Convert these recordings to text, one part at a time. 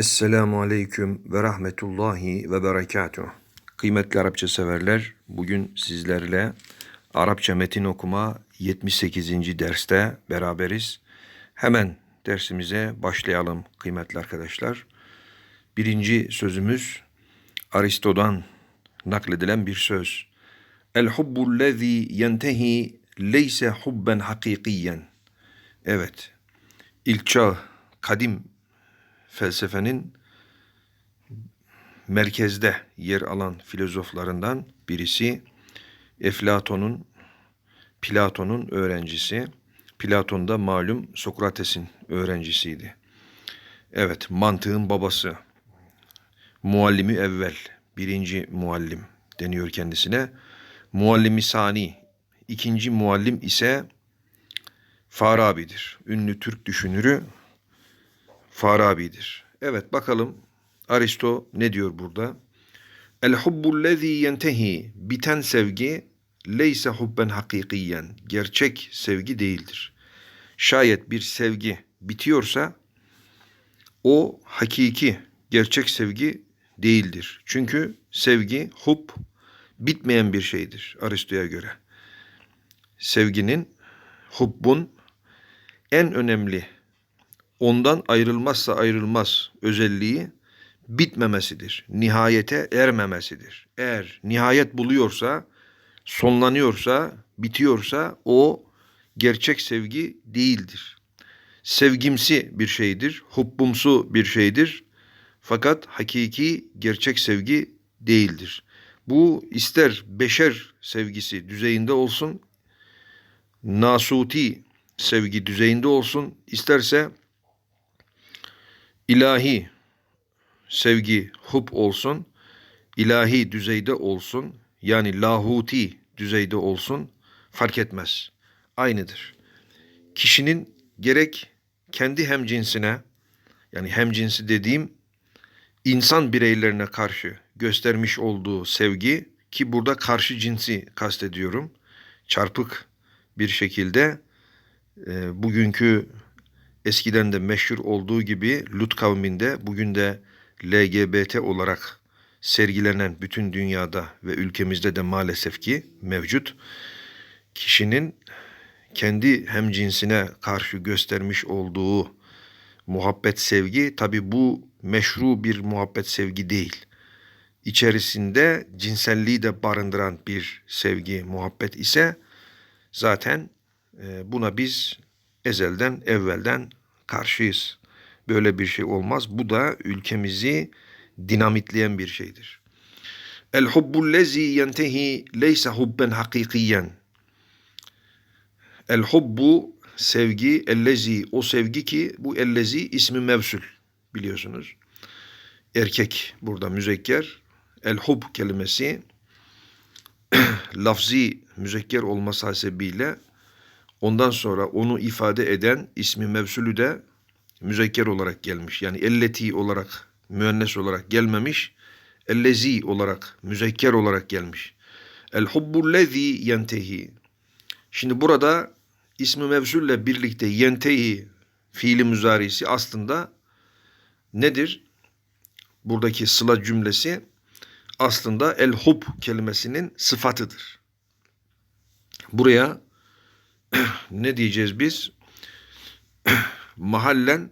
Esselamu Aleyküm ve Rahmetullahi ve Berekatuh. Kıymetli Arapça severler, bugün sizlerle Arapça metin okuma 78. derste beraberiz. Hemen dersimize başlayalım kıymetli arkadaşlar. Birinci sözümüz Aristo'dan nakledilen bir söz. El hubbu lezi yentehi leyse hubben hakikiyen. Evet, ilk çağ, kadim felsefenin merkezde yer alan filozoflarından birisi Eflaton'un Platon'un öğrencisi. Platon da malum Sokrates'in öğrencisiydi. Evet, mantığın babası. Muallimi evvel, birinci muallim deniyor kendisine. Muallimi sani, ikinci muallim ise Farabi'dir. Ünlü Türk düşünürü Farabi'dir. Evet bakalım Aristo ne diyor burada? El hubbullezî yentehi biten sevgi leyse hubben hakikiyen gerçek sevgi değildir. Şayet bir sevgi bitiyorsa o hakiki gerçek sevgi değildir. Çünkü sevgi hub bitmeyen bir şeydir Aristo'ya göre. Sevginin hubbun en önemli ondan ayrılmazsa ayrılmaz özelliği bitmemesidir. Nihayete ermemesidir. Eğer nihayet buluyorsa, sonlanıyorsa, bitiyorsa o gerçek sevgi değildir. Sevgimsi bir şeydir, hubbumsu bir şeydir. Fakat hakiki gerçek sevgi değildir. Bu ister beşer sevgisi düzeyinde olsun, nasuti sevgi düzeyinde olsun, isterse ilahi sevgi hub olsun, ilahi düzeyde olsun, yani lahuti düzeyde olsun fark etmez. Aynıdır. Kişinin gerek kendi hemcinsine yani hemcinsi dediğim insan bireylerine karşı göstermiş olduğu sevgi ki burada karşı cinsi kastediyorum. Çarpık bir şekilde e, bugünkü eskiden de meşhur olduğu gibi Lut kavminde bugün de LGBT olarak sergilenen bütün dünyada ve ülkemizde de maalesef ki mevcut kişinin kendi hemcinsine karşı göstermiş olduğu muhabbet sevgi tabi bu meşru bir muhabbet sevgi değil. İçerisinde cinselliği de barındıran bir sevgi, muhabbet ise zaten e, buna biz ezelden, evvelden karşıyız. Böyle bir şey olmaz. Bu da ülkemizi dinamitleyen bir şeydir. El hubbul lezi yentehi leyse hubben hakikiyen. El hubbu sevgi, ellezi o sevgi ki bu ellezi ismi mevsul biliyorsunuz. Erkek burada müzekker. El hub kelimesi lafzi müzekker olması hasebiyle ondan sonra onu ifade eden ismi mevsulü de müzekker olarak gelmiş. Yani elleti olarak müennes olarak gelmemiş. Ellezi olarak müzekker olarak gelmiş. El hubbullezi yentehi. Şimdi burada ismi mevzulle birlikte yentehi fiili müzarisi aslında nedir? Buradaki sıla cümlesi aslında el hub kelimesinin sıfatıdır. Buraya ne diyeceğiz biz? Mahallen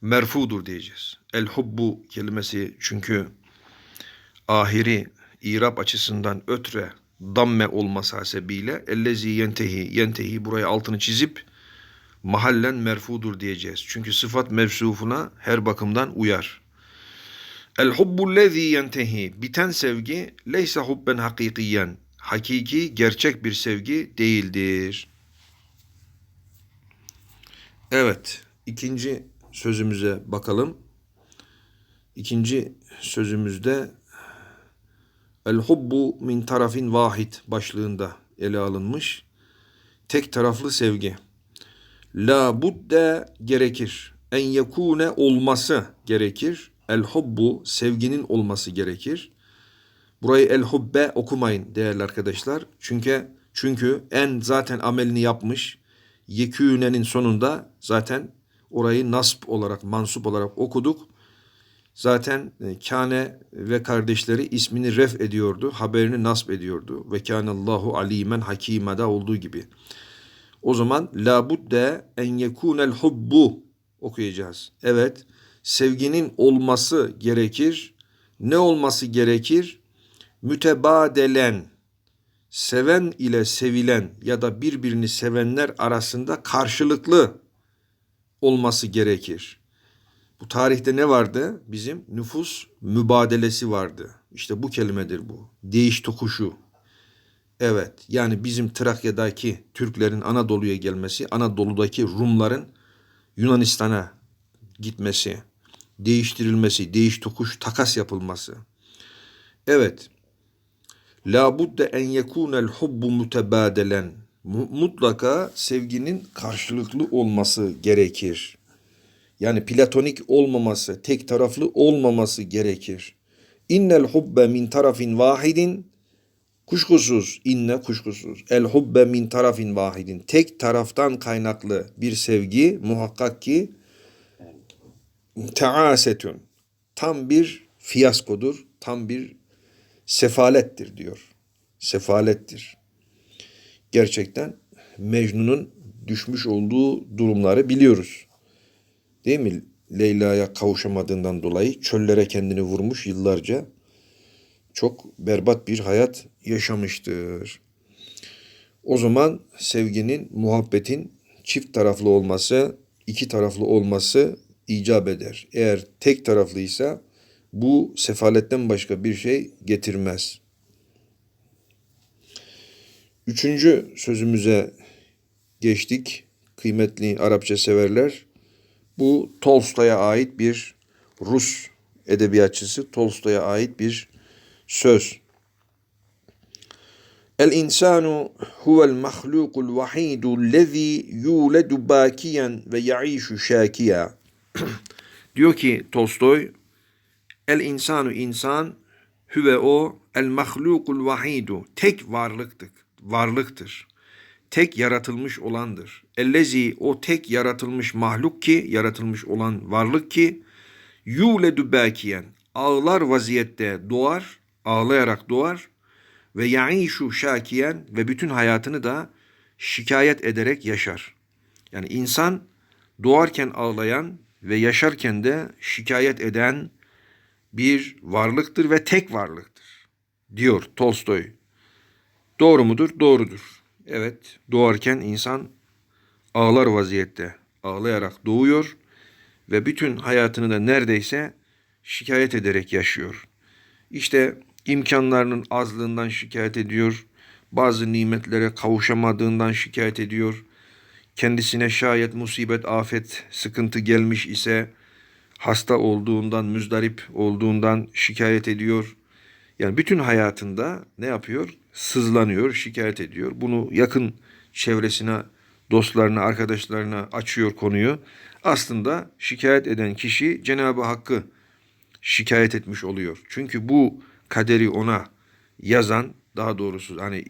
merfudur diyeceğiz. El hubbu kelimesi çünkü ahiri irab açısından ötre damme olması hasebiyle ellezi yentehi yentehi buraya altını çizip mahallen merfudur diyeceğiz. Çünkü sıfat mevsufuna her bakımdan uyar. El hubbu lezi yentehi biten sevgi leyse hubben hakikiyen hakiki gerçek bir sevgi değildir. Evet, ikinci sözümüze bakalım. İkinci sözümüzde El hubbu min tarafin vahid başlığında ele alınmış. Tek taraflı sevgi. La budde gerekir. En yekune olması gerekir. El hubbu sevginin olması gerekir. Burayı el hubbe okumayın değerli arkadaşlar. Çünkü çünkü en zaten amelini yapmış. Yekûne'nin sonunda zaten orayı nasp olarak, mansup olarak okuduk. Zaten e, Kane ve kardeşleri ismini ref ediyordu, haberini nasp ediyordu. Ve kânallahu alimen hakîmada olduğu gibi. O zaman la budde en yekunel hubbu okuyacağız. Evet, sevginin olması gerekir. Ne olması gerekir? Mütebadelen seven ile sevilen ya da birbirini sevenler arasında karşılıklı olması gerekir. Bu tarihte ne vardı? Bizim nüfus mübadelesi vardı. İşte bu kelimedir bu. Değiş tokuşu. Evet yani bizim Trakya'daki Türklerin Anadolu'ya gelmesi, Anadolu'daki Rumların Yunanistan'a gitmesi, değiştirilmesi, değiş tokuş takas yapılması. Evet. La budde en yekunel hubbu mutebadelen. Mu- Mutlaka sevginin karşılıklı olması gerekir. Yani platonik olmaması, tek taraflı olmaması gerekir. İnnel hubbe min tarafin vahidin Kuşkusuz, inne kuşkusuz. El hubbe min tarafin vahidin. Tek taraftan kaynaklı bir sevgi muhakkak ki teasetün. Tam bir fiyaskodur. Tam bir sefalettir diyor. Sefalettir. Gerçekten Mecnun'un düşmüş olduğu durumları biliyoruz. Değil mi? Leyla'ya kavuşamadığından dolayı çöllere kendini vurmuş yıllarca çok berbat bir hayat yaşamıştır. O zaman sevginin, muhabbetin çift taraflı olması, iki taraflı olması icap eder. Eğer tek taraflıysa bu sefaletten başka bir şey getirmez. Üçüncü sözümüze geçtik. Kıymetli Arapça severler. Bu Tolstoy'a ait bir Rus edebiyatçısı Tolstoy'a ait bir söz. El insanu huvel mahlukul vahidul lezi yuledu bakiyen ve yaişu şakiya. Diyor ki Tolstoy, el insanu insan hüve o el mahlukul vahidu tek varlıktır. Varlıktır. Tek yaratılmış olandır. Ellezi o tek yaratılmış mahluk ki, yaratılmış olan varlık ki yuledu bakiyen ağlar vaziyette doğar, ağlayarak doğar ve yaişu şakiyen ve bütün hayatını da şikayet ederek yaşar. Yani insan doğarken ağlayan ve yaşarken de şikayet eden bir varlıktır ve tek varlıktır diyor Tolstoy. Doğru mudur? Doğrudur. Evet, doğarken insan ağlar vaziyette, ağlayarak doğuyor ve bütün hayatını da neredeyse şikayet ederek yaşıyor. İşte imkanlarının azlığından şikayet ediyor, bazı nimetlere kavuşamadığından şikayet ediyor. Kendisine şayet musibet, afet, sıkıntı gelmiş ise hasta olduğundan, müzdarip olduğundan şikayet ediyor. Yani bütün hayatında ne yapıyor? Sızlanıyor, şikayet ediyor. Bunu yakın çevresine, dostlarına, arkadaşlarına açıyor konuyu. Aslında şikayet eden kişi Cenab-ı Hakk'ı şikayet etmiş oluyor. Çünkü bu kaderi ona yazan, daha doğrusu hani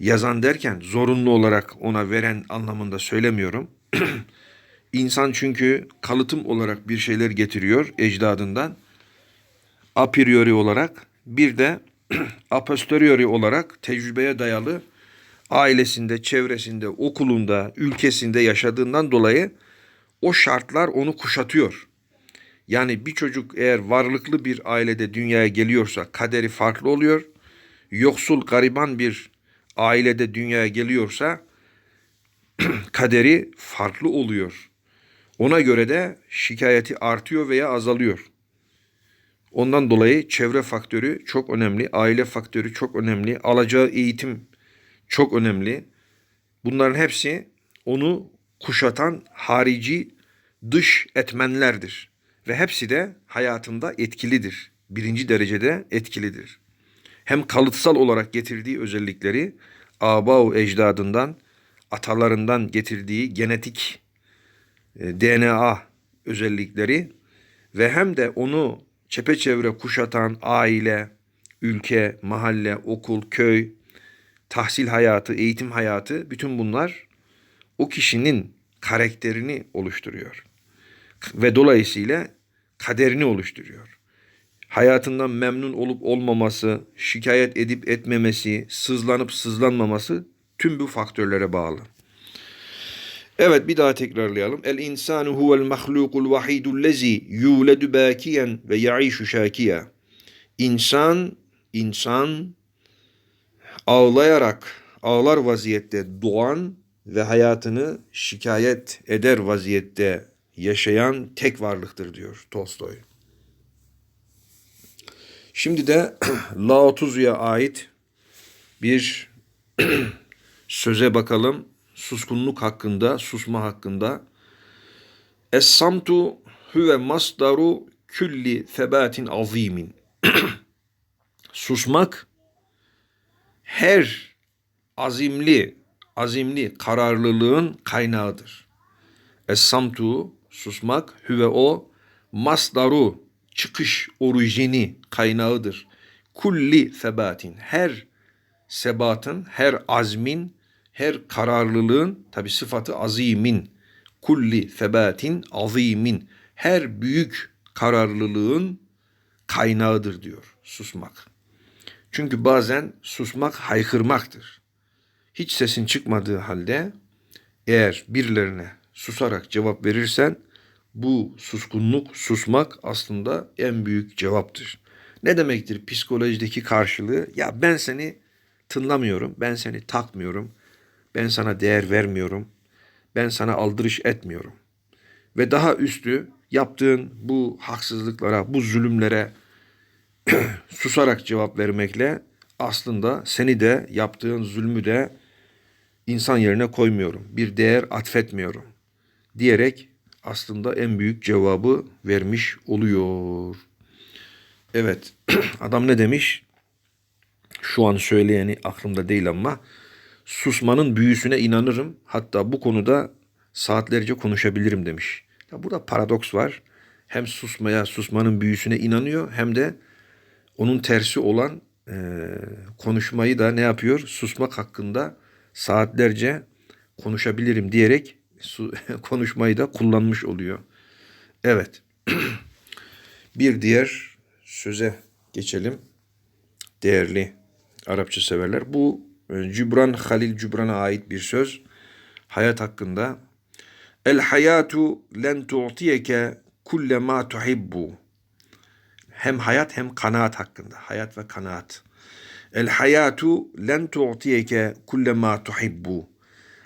yazan derken zorunlu olarak ona veren anlamında söylemiyorum. İnsan çünkü kalıtım olarak bir şeyler getiriyor ecdadından. A priori olarak bir de a posteriori olarak tecrübeye dayalı ailesinde, çevresinde, okulunda, ülkesinde yaşadığından dolayı o şartlar onu kuşatıyor. Yani bir çocuk eğer varlıklı bir ailede dünyaya geliyorsa kaderi farklı oluyor. Yoksul, gariban bir ailede dünyaya geliyorsa kaderi farklı oluyor. Ona göre de şikayeti artıyor veya azalıyor. Ondan dolayı çevre faktörü çok önemli, aile faktörü çok önemli, alacağı eğitim çok önemli. Bunların hepsi onu kuşatan harici dış etmenlerdir. Ve hepsi de hayatında etkilidir. Birinci derecede etkilidir. Hem kalıtsal olarak getirdiği özellikleri aba ecdadından, atalarından getirdiği genetik DNA özellikleri ve hem de onu çepeçevre kuşatan aile, ülke, mahalle, okul, köy, tahsil hayatı, eğitim hayatı bütün bunlar o kişinin karakterini oluşturuyor. Ve dolayısıyla kaderini oluşturuyor. Hayatından memnun olup olmaması, şikayet edip etmemesi, sızlanıp sızlanmaması tüm bu faktörlere bağlı. Evet bir daha tekrarlayalım. El insanu huvel mahlukul vahidul lezi yuledu bakiyen ve yaişu şakiya. İnsan, insan ağlayarak, ağlar vaziyette doğan ve hayatını şikayet eder vaziyette yaşayan tek varlıktır diyor Tolstoy. Şimdi de Lao Tzu'ya ait bir söze bakalım. Suskunluk hakkında, susma hakkında. Es-samtu huve masdaru külli febatin azimin. Susmak her azimli, azimli kararlılığın kaynağıdır. Es-samtu susmak hüve o masdaru çıkış orijini kaynağıdır. Kulli sebatin her sebatın, her azmin, her kararlılığın tabi sıfatı azimin. Kulli sebatin azimin her büyük kararlılığın kaynağıdır diyor susmak. Çünkü bazen susmak haykırmaktır. Hiç sesin çıkmadığı halde eğer birilerine susarak cevap verirsen bu suskunluk, susmak aslında en büyük cevaptır. Ne demektir psikolojideki karşılığı? Ya ben seni tınlamıyorum, ben seni takmıyorum, ben sana değer vermiyorum, ben sana aldırış etmiyorum. Ve daha üstü yaptığın bu haksızlıklara, bu zulümlere susarak cevap vermekle aslında seni de yaptığın zulmü de insan yerine koymuyorum. Bir değer atfetmiyorum diyerek aslında en büyük cevabı vermiş oluyor. Evet adam ne demiş? Şu an söyleyeni aklımda değil ama susmanın büyüsüne inanırım. Hatta bu konuda saatlerce konuşabilirim demiş. Ya burada paradoks var. Hem susmaya, susmanın büyüsüne inanıyor hem de onun tersi olan e, konuşmayı da ne yapıyor? Susmak hakkında saatlerce konuşabilirim diyerek su, konuşmayı da kullanmış oluyor. Evet. bir diğer söze geçelim. Değerli Arapça severler. Bu Cübran Halil Cübran'a ait bir söz. Hayat hakkında. El hayatu len tu'tiyeke kulle ma tuhibbu. Hem hayat hem kanaat hakkında. Hayat ve kanaat. El hayatu len tu'tiyeke kulle ma tuhibbu.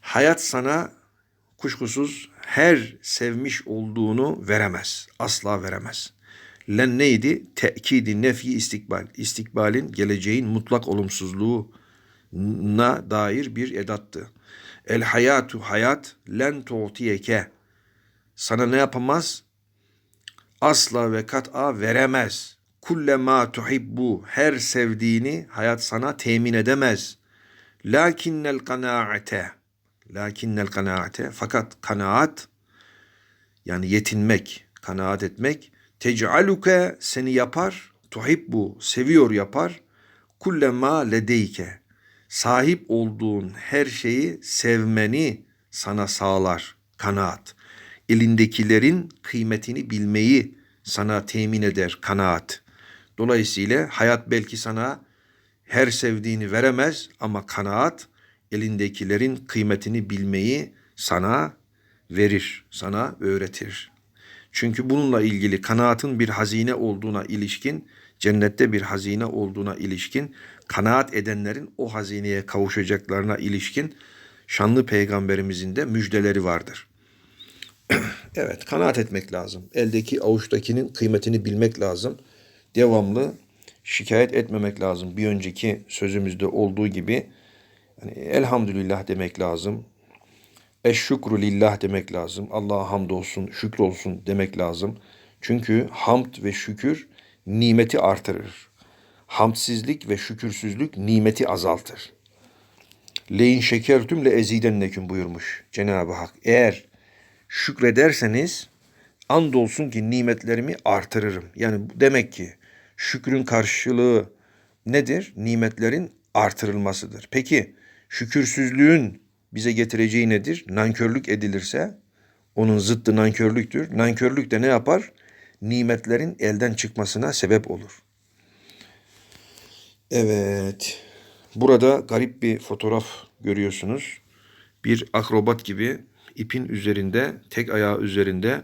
Hayat sana kuşkusuz her sevmiş olduğunu veremez. Asla veremez. Len neydi? Tekidi, nefi, istikbal. İstikbalin, geleceğin mutlak olumsuzluğuna dair bir edattı. El hayatu, hayat, len tu'tiyeke. Sana ne yapamaz? Asla ve kat'a veremez. Kulle ma tuhibbu. Her sevdiğini hayat sana temin edemez. Lakinnel kanaate Lakinnel kanaate fakat kanaat yani yetinmek, kanaat etmek tec'aluke seni yapar, tuhibbu seviyor yapar. Kullema ledeyke sahip olduğun her şeyi sevmeni sana sağlar kanaat. Elindekilerin kıymetini bilmeyi sana temin eder kanaat. Dolayısıyla hayat belki sana her sevdiğini veremez ama kanaat elindekilerin kıymetini bilmeyi sana verir, sana öğretir. Çünkü bununla ilgili kanaatın bir hazine olduğuna ilişkin, cennette bir hazine olduğuna ilişkin, kanaat edenlerin o hazineye kavuşacaklarına ilişkin şanlı peygamberimizin de müjdeleri vardır. evet, kanaat etmek lazım. Eldeki avuçtakinin kıymetini bilmek lazım. Devamlı şikayet etmemek lazım. Bir önceki sözümüzde olduğu gibi yani elhamdülillah demek lazım. Eşşükru lillah demek lazım. Allah'a hamdolsun, şükrolsun demek lazım. Çünkü hamd ve şükür nimeti artırır. Hamdsizlik ve şükürsüzlük nimeti azaltır. Leyin şekertüm le ezidenneküm buyurmuş Cenab-ı Hak. Eğer şükrederseniz andolsun ki nimetlerimi artırırım. Yani demek ki şükrün karşılığı nedir? Nimetlerin artırılmasıdır. Peki şükürsüzlüğün bize getireceği nedir? Nankörlük edilirse onun zıttı nankörlüktür. Nankörlük de ne yapar? nimetlerin elden çıkmasına sebep olur. Evet. Burada garip bir fotoğraf görüyorsunuz. Bir akrobat gibi ipin üzerinde, tek ayağı üzerinde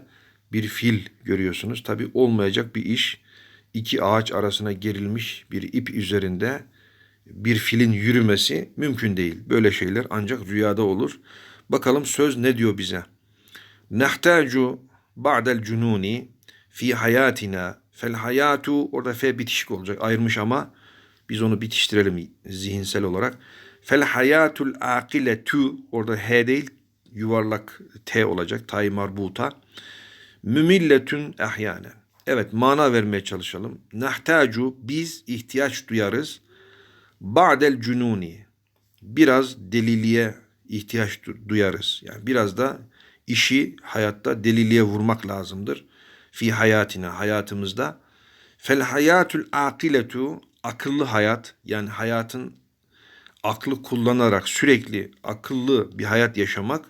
bir fil görüyorsunuz. Tabi olmayacak bir iş. İki ağaç arasına gerilmiş bir ip üzerinde bir filin yürümesi mümkün değil. Böyle şeyler ancak rüyada olur. Bakalım söz ne diyor bize? Nehtacu ba'del cununi fi hayatina fel hayatu orada fe bitişik olacak ayırmış ama biz onu bitiştirelim zihinsel olarak. Fel hayatul akiletu orada h değil yuvarlak t olacak tay marbuta. Mümilletün ahyanen. Evet mana vermeye çalışalım. Nahtacu biz ihtiyaç duyarız. Ba'del cununi. Biraz deliliğe ihtiyaç du- duyarız. Yani biraz da işi hayatta deliliğe vurmak lazımdır. Fi hayatina hayatımızda. Fel hayatul akiletu akıllı hayat yani hayatın aklı kullanarak sürekli akıllı bir hayat yaşamak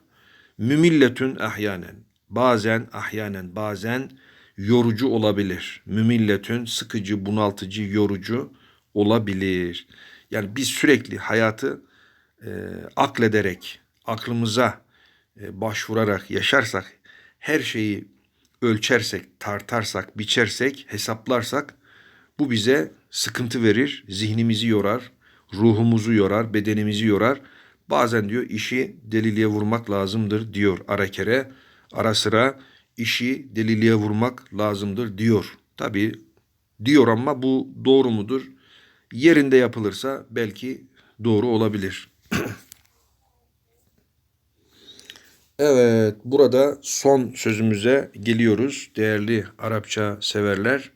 mümilletün ahyanen bazen ahyanen bazen yorucu olabilir. Mümilletün sıkıcı, bunaltıcı, yorucu olabilir. Yani biz sürekli hayatı e, aklederek, aklımıza e, başvurarak yaşarsak, her şeyi ölçersek, tartarsak, biçersek, hesaplarsak bu bize sıkıntı verir, zihnimizi yorar, ruhumuzu yorar, bedenimizi yorar. Bazen diyor işi deliliğe vurmak lazımdır diyor Arakere. Ara sıra işi deliliğe vurmak lazımdır diyor. Tabi diyor ama bu doğru mudur? Yerinde yapılırsa belki doğru olabilir. Evet, burada son sözümüze geliyoruz değerli Arapça severler.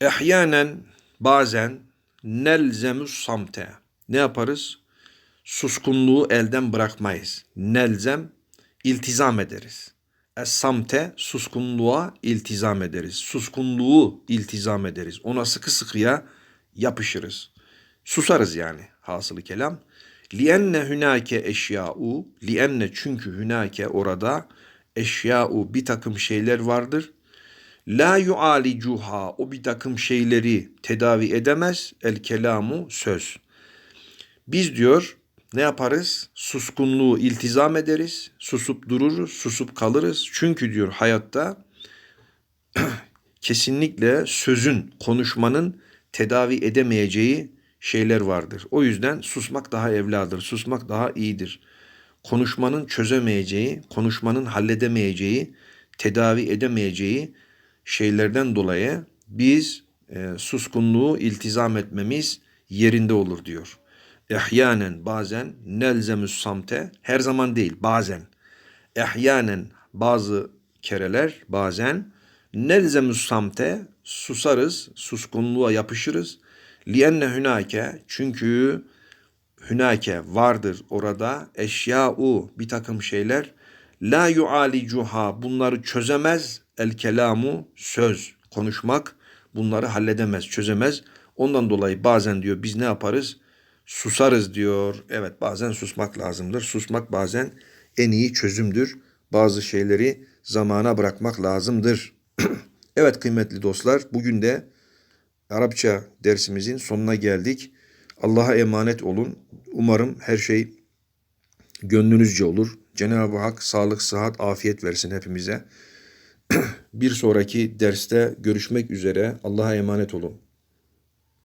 Ehyanen bazen nelzemus samte. Ne yaparız? Suskunluğu elden bırakmayız. Nelzem iltizam ederiz. Es-samte suskunluğa iltizam ederiz. Suskunluğu iltizam ederiz. Ona sıkı sıkıya yapışırız. Susarız yani hasılı kelam. Lienne hünake eşya'u lienne çünkü hünake orada eşya'u bir takım şeyler vardır. La yualicuha o bir takım şeyleri tedavi edemez el kelamu söz. Biz diyor ne yaparız? Suskunluğu iltizam ederiz. Susup dururuz, susup kalırız. Çünkü diyor hayatta kesinlikle sözün, konuşmanın tedavi edemeyeceği şeyler vardır. O yüzden susmak daha evladır. Susmak daha iyidir. Konuşmanın çözemeyeceği, konuşmanın halledemeyeceği, tedavi edemeyeceği şeylerden dolayı biz e, suskunluğu iltizam etmemiz yerinde olur diyor. Ehyanen bazen nelzemüs samte her zaman değil bazen. Ehyanen bazı kereler bazen nelzemüs samte susarız, suskunluğa yapışırız. Lienne hünake çünkü hünake vardır orada eşya'u bir takım şeyler la yualicuha bunları çözemez el kelamu söz konuşmak bunları halledemez çözemez ondan dolayı bazen diyor biz ne yaparız susarız diyor evet bazen susmak lazımdır susmak bazen en iyi çözümdür bazı şeyleri zamana bırakmak lazımdır evet kıymetli dostlar bugün de Arapça dersimizin sonuna geldik. Allah'a emanet olun. Umarım her şey gönlünüzce olur. Cenab-ı Hak sağlık, sıhhat, afiyet versin hepimize. Bir sonraki derste görüşmek üzere. Allah'a emanet olun.